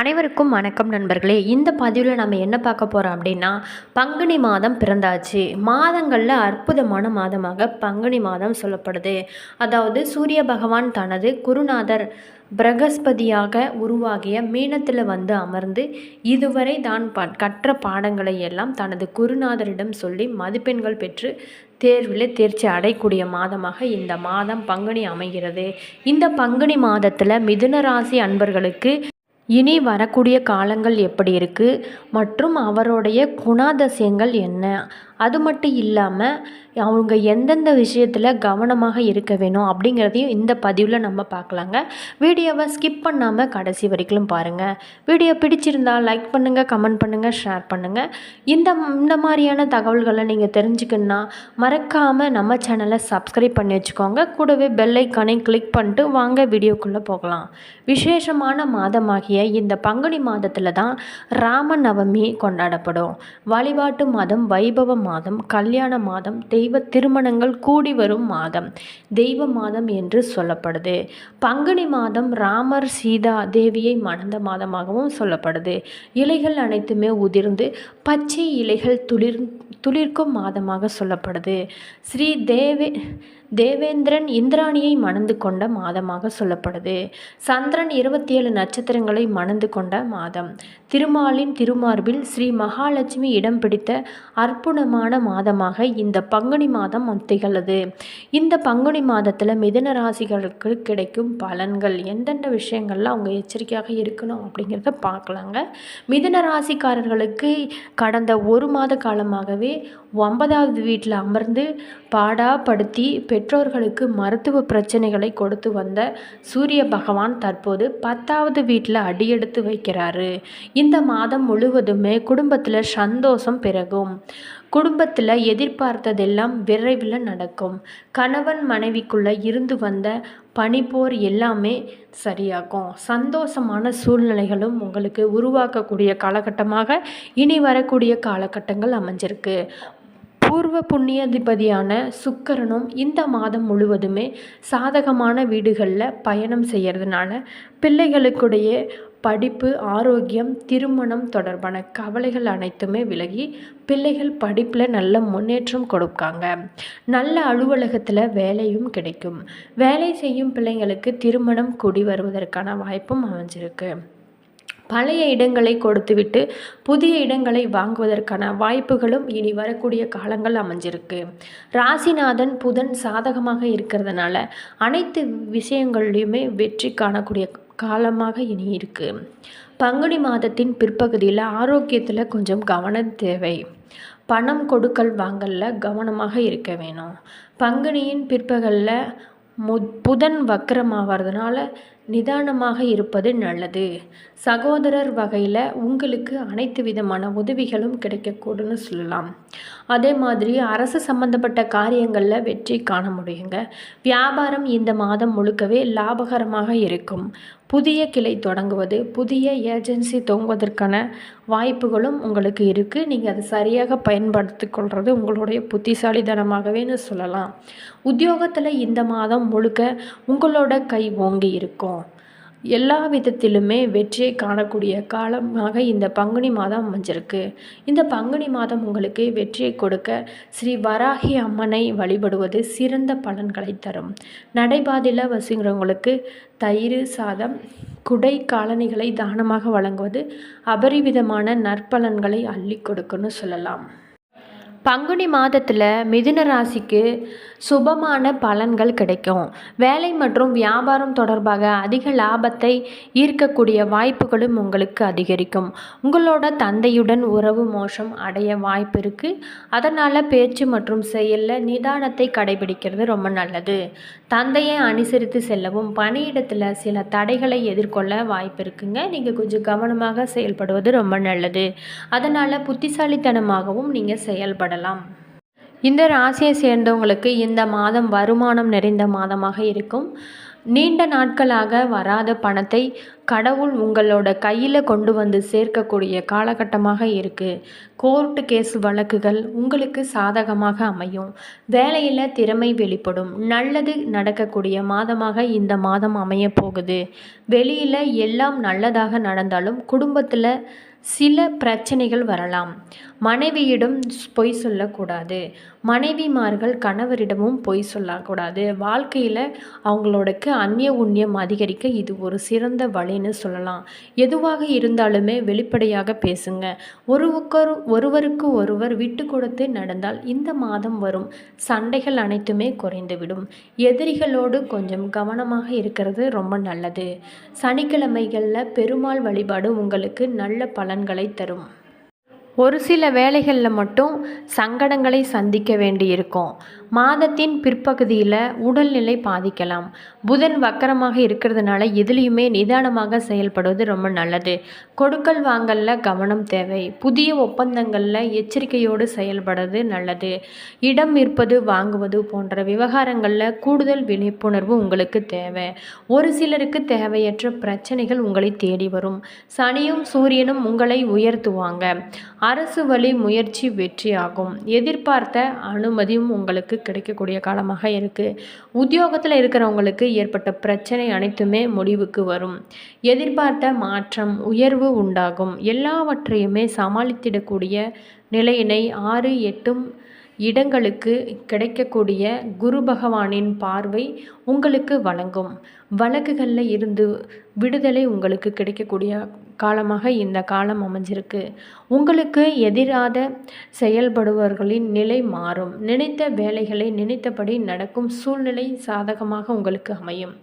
அனைவருக்கும் வணக்கம் நண்பர்களே. இந்த பதிவில் நம்ம என்ன பார்க்க போகிறோம் அப்படின்னா பங்குனி மாதம் பிறந்தாச்சு. மாதங்களில் அற்புதமான மாதமாக பங்குனி மாதம் சொல்லப்படுது. அதாவது சூரிய பகவான் தனது குருநாதர் பிரகஸ்பதியாக உருவாகிய மீனத்தில் வந்து அமர்ந்து இதுவரை தான் ப கற்ற பாடங்களை எல்லாம் தனது குருநாதரிடம் சொல்லி மதிப்பெண்கள் பெற்று தேர்வில் தேர்ச்சி அடையக்கூடிய மாதமாக இந்த மாதம் பங்குனி அமைகிறது. இந்த பங்குனி மாதத்தில் மிதுன ராசி அன்பர்களுக்கு இனி வரக்கூடிய காலங்கள் எப்படி இருக்குது மற்றும் அவருடைய குணாதிசயங்கள் என்ன? அது மட்டும் இல்லாமல் அவங்க எந்தெந்த விஷயத்தில் கவனமாக இருக்க வேணும் அப்படிங்கிறதையும் இந்த பதிவில் நம்ம பார்க்கலாங்க வீடியோவை ஸ்கிப் பண்ணாமல் கடைசி வரைக்கும் பாருங்கள் வீடியோ பிடிச்சிருந்தால் லைக் பண்ணுங்கள் கமெண்ட் பண்ணுங்கள் ஷேர் பண்ணுங்கள் இந்த இந்த மாதிரியான தகவல்களை நீங்கள் தெரிஞ்சுக்கணுன்னா மறக்காமல் நம்ம சேனலை சப்ஸ்கிரைப் பண்ணி வச்சுக்கோங்க. கூடவே பெல் ஐக்கானை கிளிக் பண்ணிட்டு வாங்க வீடியோக்குள்ளே போகலாம். விசேஷமான மாதமாகிய இந்த பங்குனி மாதத்தில் தான் ராம நவமி கொண்டாடப்படும். வழிபாட்டு மாதம் வைபவ மாதம் மாதம் கல்யாண மாதம் தெய்வ திருமணங்கள் கூடி வரும் மாதம். தெய்வ மாதம் என்று சொல்லப்படுது. பங்குனி மாதம் ராமர் சீதா தேவியை மணந்த மாதமாகவும் சொல்லப்படுது. இலைகள் அனைத்துமே உதிர்ந்து பச்சை இலைகள் துளிர் துளிர்க்கும் மாதமாக சொல்லப்படுது. ஸ்ரீ தேவே தேவேந்திரன் இந்திராணியை மணந்து கொண்ட மாதமாக சொல்லப்படுது. சந்திரன் இருபத்தி ஏழு நட்சத்திரங்களை மணந்து கொண்ட மாதம். திருமாலின் திருமார்பில் ஸ்ரீ மகாலட்சுமி இடம் பிடித்த அற்புதமான மாதமாக இந்த பங்குனி மாதம் திகழது இந்த பங்குனி மாதத்தில் மிதன ராசிகளுக்கு கிடைக்கும் பலன்கள் எந்தெந்த விஷயங்கள்ல அவங்க எச்சரிக்கையாக இருக்கணும் அப்படிங்கிறத பார்க்கலாங்க. மிதன ராசிக்காரர்களுக்கு கடந்த ஒரு மாத காலமாகவே ஒன்பதாவது வீட்டில் அமர்ந்து பாடாப்படுத்தி பெற்றோர்களுக்கு மருத்துவ பிரச்சனைகளை கொடுத்து வந்த சூரிய பகவான் தற்போது பத்தாவது வீட்டில் அடியெடுத்து வைக்கிறாரு. இந்த மாதம் முழுவதுமே குடும்பத்தில் சந்தோஷம் பிறகும் குடும்பத்தில் எதிர்பார்த்ததெல்லாம் விரைவில் நடக்கும். கணவன் மனைவிக்குள்ளே இருந்து வந்த பனிப்போர் எல்லாமே சரியாகும். சந்தோஷமான சூழ்நிலைகளும் உங்களுக்கு உருவாக்கக்கூடிய காலகட்டமாக இனி வரக்கூடிய காலகட்டங்கள் அமைஞ்சிருக்கு. பூர்வ புண்ணியாதிபதியான சுக்கரனும் இந்த மாதம் முழுவதுமே சாதகமான வீடுகளில் பயணம் செய்கிறதுனால பிள்ளைகளுக்குடைய படிப்பு ஆரோக்கியம் திருமணம் தொடர்பான கவலைகள் அனைத்துமே விலகி பிள்ளைகள் படிப்பில் நல்ல முன்னேற்றம் கொடுக்காங்க நல்ல அலுவலகத்தில் வேலையும் கிடைக்கும். வேலை செய்யும் பிள்ளைங்களுக்கு திருமணம் கூடி வருவதற்கான வாய்ப்பும் அமைஞ்சிருக்கு. பழைய இடங்களை கொடுத்துவிட்டு புதிய இடங்களை வாங்குவதற்கான வாய்ப்புகளும் இனி வரக்கூடிய காலங்கள் அமைஞ்சிருக்கு. ராசிநாதன் புதன் சாதகமாக இருக்கிறதுனால அனைத்து விஷயங்கள்லையுமே வெற்றி காணக்கூடிய காலமாக இனி இருக்குது பங்குனி மாதத்தின் பிற்பகுதியில் ஆரோக்கியத்தில் கொஞ்சம் கவனம் தேவை. பணம் கொடுக்கல் வாங்கலில் கவனமாக இருக்க வேணும். பங்குனியின் பிற்பகலில் மு புதன் வக்கரமாகிறதுனால நிதானமாக இருப்பது நல்லது. சகோதரர் வகையில் உங்களுக்கு அனைத்து விதமான உதவிகளும் கிடைக்கக்கூடும்னு சொல்லலாம். அதே மாதிரி அரசு சம்பந்தப்பட்ட காரியங்களில் வெற்றி காண முடியுங்க. வியாபாரம் இந்த மாதம் முழுக்கவே லாபகரமாக இருக்கும். புதிய கிளை தொடங்குவது புதிய ஏஜென்சி துவங்குவதற்கான வாய்ப்புகளும் உங்களுக்கு இருக்குது நீங்கள் அதை சரியாக பயன்படுத்தி கொள்வது உங்களுடைய புத்திசாலித்தனமாகவேன்னு சொல்லலாம். உத்தியோகத்தில் இந்த மாதம் முழுக்க உங்களோட கை ஓங்கி இருக்கும். எல்லா விதத்திலுமே வெற்றியை காணக்கூடிய காலமாக இந்த பங்குனி மாதம் அமைஞ்சிருக்கு. இந்த பங்குனி மாதம் உங்களுக்கு வெற்றியை கொடுக்க ஸ்ரீ வராகி அம்மனை வழிபடுவது சிறந்த பலன்களை தரும். நடைபாதையில் வசிக்கிறவங்களுக்கு தயிர் சாதம் குடை காலணிகளை தானமாக வழங்குவது அபரிவிதமான நற்பலன்களை அள்ளி கொடுக்குன்னு சொல்லலாம். பங்குனி மாதத்தில் மிதுன ராசிக்கு சுபமான பலன்கள் கிடைக்கும். வேலை மற்றும் வியாபாரம் தொடர்பாக அதிக லாபத்தை ஈர்க்கக்கூடிய வாய்ப்புகளும் உங்களுக்கு அதிகரிக்கும். உங்களோட தந்தையுடன் உறவு மோசம் அடைய வாய்ப்பு இருக்குது அதனால் பேச்சு மற்றும் செயலில் நிதானத்தை கடைபிடிக்கிறது ரொம்ப நல்லது. தந்தையை அனுசரித்து செல்லவும் பணியிடத்தில் சில தடைகளை எதிர்கொள்ள வாய்ப்பு இருக்குங்க. நீங்கள் கொஞ்சம் கவனமாக செயல்படுவது ரொம்ப நல்லது. அதனால் புத்திசாலித்தனமாகவும் நீங்கள் செயல்படலாம் இந்த ராசியை சேர்ந்தவங்களுக்கு இந்த மாதம் வருமானம் நிறைந்த மாதமாக இருக்கும். நீண்ட நாட்களாக வராத பணத்தை கடவுள் உங்களோட கையில் கொண்டு வந்து சேர்க்கக்கூடிய காலகட்டமாக இருக்குது கோர்ட்டு கேஸ் வழக்குகள் உங்களுக்கு சாதகமாக அமையும். வேலையில் திறமை வெளிப்படும். நல்லது நடக்கக்கூடிய மாதமாக இந்த மாதம் அமைய போகுது. வெளியில் எல்லாம் நல்லதாக நடந்தாலும் குடும்பத்தில் சில பிரச்சனைகள் வரலாம். மனைவியிடம் பொய் சொல்லக்கூடாது. மனைவிமார்கள் கணவரிடமும் பொய் சொல்லக்கூடாது. வாழ்க்கையில் அவங்களோடக்கு அந்நிய உண்ணியம் அதிகரிக்க இது ஒரு சிறந்த வழின்னு சொல்லலாம். எதுவாக இருந்தாலுமே வெளிப்படையாக பேசுங்க. ஒருவருக்கொரு ஒருவருக்கு ஒருவர் விட்டு கொடுத்து நடந்தால் இந்த மாதம் வரும் சண்டைகள் அனைத்துமே குறைந்துவிடும். எதிரிகளோடு கொஞ்சம் கவனமாக இருக்கிறது ரொம்ப நல்லது. சனிக்கிழமைகளில் பெருமாள் வழிபாடு உங்களுக்கு நல்ல பலன்களை தரும். ஒரு சில வேலைகளில் மட்டும் சங்கடங்களை சந்திக்க வேண்டியிருக்கும். மாதத்தின் பிற்பகுதியில் உடல்நிலை பாதிக்கலாம். புதன் வக்கரமாக இருக்கிறதுனால எதுலேயுமே நிதானமாக செயல்படுவது ரொம்ப நல்லது. கொடுக்கல் வாங்கலில் கவனம் தேவை. புதிய ஒப்பந்தங்களில் எச்சரிக்கையோடு செயல்படுறது நல்லது. இடம் இருப்பது வாங்குவது போன்ற விவகாரங்களில் கூடுதல் விழிப்புணர்வு உங்களுக்கு தேவை. ஒரு சிலருக்கு தேவையற்ற பிரச்சனைகள் உங்களை தேடி வரும். சனியும் சூரியனும் உங்களை உயர்த்துவாங்க. அரசு வழி முயற்சி வெற்றியாகும். எதிர்பார்த்த அனுமதியும் உங்களுக்கு கிடைக்கக்கூடிய காலமாக இருக்குது உத்தியோகத்தில் இருக்கிறவங்களுக்கு ஏற்பட்ட பிரச்சனை அனைத்துமே முடிவுக்கு வரும். எதிர்பார்த்த மாற்றம் உயர்வு உண்டாகும். எல்லாவற்றையுமே சமாளித்திடக்கூடிய நிலையினை ஆறு எட்டும் இடங்களுக்கு கிடைக்கக்கூடிய குரு பகவானின் பார்வை உங்களுக்கு வழங்கும். வழக்குகளில் இருந்து விடுதலை உங்களுக்கு கிடைக்கக்கூடிய காலமாக இந்த காலம் அமைஞ்சிருக்கு. உங்களுக்கு எதிராக செயல்படுபவர்களின் நிலை மாறும். நினைத்த வேலைகளை நினைத்தபடி நடக்கும் சூழ்நிலை சாதகமாக உங்களுக்கு அமையும்.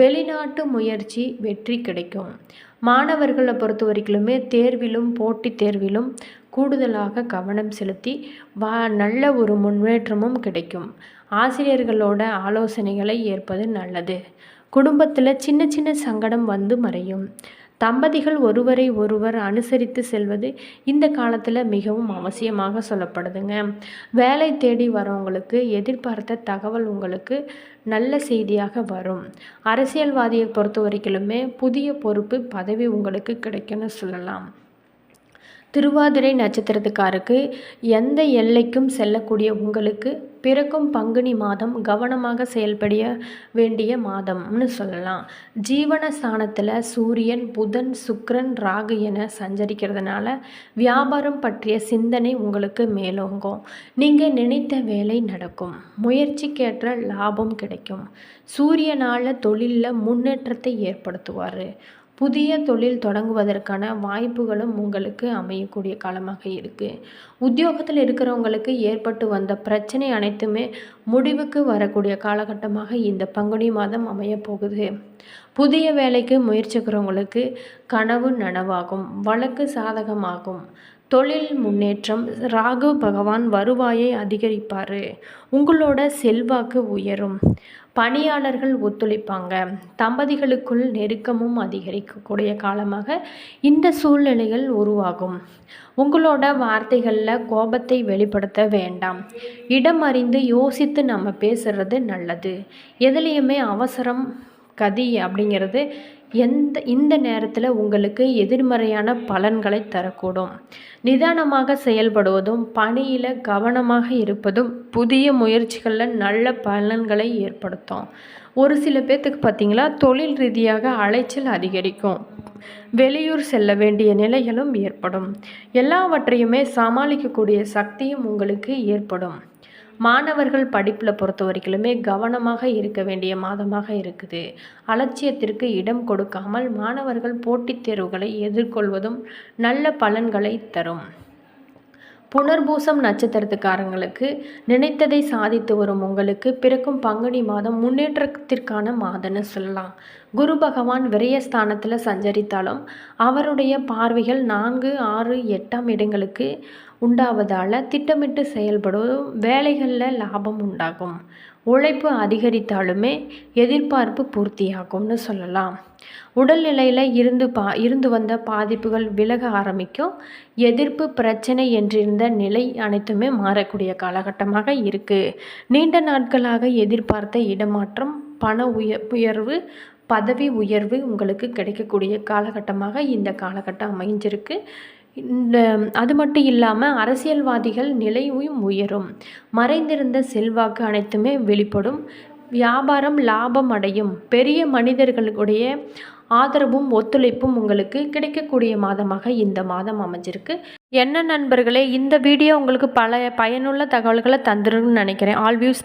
வெளிநாட்டு முயற்சி வெற்றி கிடைக்கும். மாணவர்களை பொறுத்த வரைக்குமே தேர்விலும் போட்டித் தேர்விலும் கூடுதலாக கவனம் செலுத்தி வா நல்ல ஒரு முன்னேற்றமும் கிடைக்கும். ஆசிரியர்களோட ஆலோசனைகளை ஏற்பது நல்லது. குடும்பத்தில் சின்ன சின்ன சங்கடம் வந்து மறையும். தம்பதிகள் ஒருவரை ஒருவர் அனுசரித்து செல்வது இந்த காலத்தில் மிகவும் அவசியமாக சொல்லப்படுதுங்க. வேலை தேடி வரவங்களுக்கு எதிர்பார்த்த தகவல் உங்களுக்கு நல்ல செய்தியாக வரும். அரசியல்வாதியை பொறுத்த வரைக்கிலுமே புதிய பொறுப்பு பதவி உங்களுக்கு கிடைக்கும்னு சொல்லலாம். திருவாதிரை நட்சத்திரத்துக்காருக்கு எந்த எல்லைக்கும் செல்லக்கூடிய உங்களுக்கு பிறக்கும் பங்குனி மாதம் கவனமாக செயல்பட வேண்டிய மாதம்னு சொல்லலாம். ஜீவன ஸ்தானத்தில் சூரியன் புதன் சுக்ரன் ராகு என சஞ்சரிக்கிறதுனால வியாபாரம் பற்றிய சிந்தனை உங்களுக்கு மேலோங்கும். நீங்கள் நினைத்த வேலை நடக்கும். முயற்சிக்கேற்ற லாபம் கிடைக்கும். சூரியனால் தொழிலில் முன்னேற்றத்தை ஏற்படுத்துவார். புதிய தொழில் தொடங்குவதற்கான வாய்ப்புகளும் உங்களுக்கு அமையக்கூடிய காலமாக இருக்குது உத்தியோகத்தில் இருக்கிறவங்களுக்கு ஏற்பட்டு வந்த பிரச்சனை அனைத்துமே முடிவுக்கு வரக்கூடிய காலகட்டமாக இந்த பங்குனி மாதம் அமையப்போகுது புதிய வேலைக்கு முயற்சிக்கிறவங்களுக்கு கனவு நனவாகும் வழக்கு சாதகமாகும். தொழில் முன்னேற்றம் ராகு பகவான் வருவாயை அதிகரிப்பார். உங்களோட செல்வாக்கு உயரும். பணியாளர்கள் ஒத்துழைப்பாங்க. தம்பதிகளுக்குள் நெருக்கமும் அதிகரிக்கக்கூடிய காலமாக இந்த சூழ்நிலைகள் உருவாகும். உங்களோட வார்த்தைகளில் கோபத்தை வெளிப்படுத்த வேண்டாம். இடம் அறிந்து யோசித்து நம்ம பேசுகிறது நல்லது. எதுலேயுமே அவசரம் கதி அப்படிங்கிறது எந்த இந்த நேரத்தில் உங்களுக்கு எதிர்மறையான பலன்களை தரக்கூடும். நிதானமாக செயல்படுவதும் பணியில் கவனமாக இருப்பதும் புதிய முயற்சிகளில் நல்ல பலன்களை ஏற்படுத்தும். ஒரு சில பேர்த்துக்கு பார்த்திங்களா தொழில் ரீதியாக அலைச்சல் அதிகரிக்கும். வெளியூர் செல்ல வேண்டிய நிலைகளும் ஏற்படும். எல்லாவற்றையுமே சமாளிக்கக்கூடிய சக்தியும் உங்களுக்கு ஏற்படும். மாணவர்கள் படிப்பில் பொறுத்த வரைக்குமே கவனமாக இருக்க வேண்டிய மாதமாக இருக்குது. அலட்சியத்திற்கு இடம் கொடுக்காமல் மாணவர்கள் போட்டித் தேர்வுகளை எதிர்கொள்வதும் நல்ல பலன்களை தரும். புனர்பூசம் நட்சத்திரத்துக்காரங்களுக்கு நினைத்ததை சாதித்து வரும் உங்களுக்கு பிறக்கும் பங்குனி மாதம் முன்னேற்றத்திற்கான மாதம்னு சொல்லலாம். குரு பகவான் விரயஸ்தானத்தில் சஞ்சரித்தாலும் அவருடைய பார்வைகள் நான்கு ஆறு எட்டாம் இடங்களுக்கு உண்டாவதால் திட்டமிட்டு செயல்படும் வேலைகளில் லாபம் உண்டாகும். உழைப்பு அதிகரித்தாலுமே எதிர்பார்ப்பு பூர்த்தியாகும்னு சொல்லலாம். உடல்நிலையில் இருந்து பா இருந்து வந்த பாதிப்புகள் விலக ஆரம்பிக்கும். எதிர்ப்பு பிரச்சனை என்றிருந்த நிலை அனைத்துமே மாறக்கூடிய காலகட்டமாக இருக்குது நீண்ட நாட்களாக எதிர்பார்த்த இடமாற்றம் பண உய உயர்வு பதவி உயர்வு உங்களுக்கு கிடைக்கக்கூடிய காலகட்டமாக இந்த காலகட்டம் அமைஞ்சிருக்கு. இந்த அது மட்டும் இல்லாமல் அரசியல்வாதிகள் நிலையும் உயரும். மறைந்திருந்த செல்வாக்கு அனைத்துமே வெளிப்படும். வியாபாரம் லாபம் அடையும். பெரிய மனிதர்களுடைய ஆதரவும் ஒத்துழைப்பும் உங்களுக்கு கிடைக்கக்கூடிய மாதமாக இந்த மாதம் அமைஞ்சிருக்கு. என்ன நண்பர்களே இந்த வீடியோ உங்களுக்கு பல பயனுள்ள தகவல்களை தந்துருன்னு நினைக்கிறேன். All views